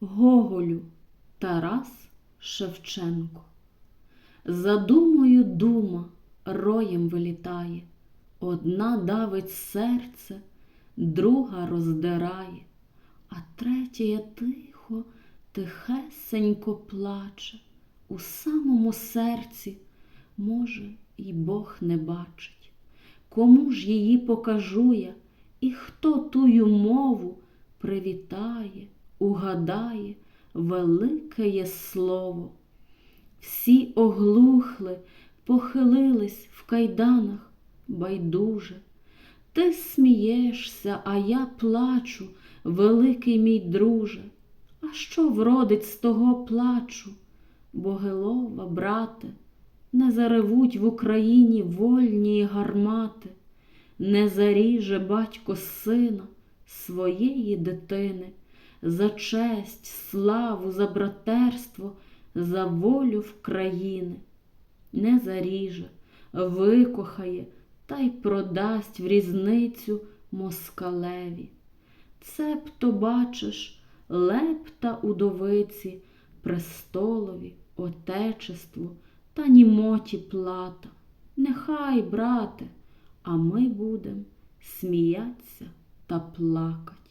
Гоголю Тарас Шевченко. За думою дума роєм вилітає, Одна давить серце, друга роздирає, а третя тихо, тихесенько плаче. У самому серці, може, і Бог не бачить. Кому ж її покажу я, і хто тую мову привітає, угадає велике є слово. Всі оглухли, похилились в кайданах байдуже. Ти смієшся, а я плачу, великий мій друже. А що вродить з того плачу? Богилова, брате, не заревуть в Україні вольні гармати, не заріже батько сина своєї дитини за честь, славу, за братерство, за волю в країни. Не заріже, викохає та й продасть в різницю москалеві. Цебто, бачиш, лепта удовиці, престолові, отечеству та німоті плата. Нехай, брате, а ми будем сміяться та плакать.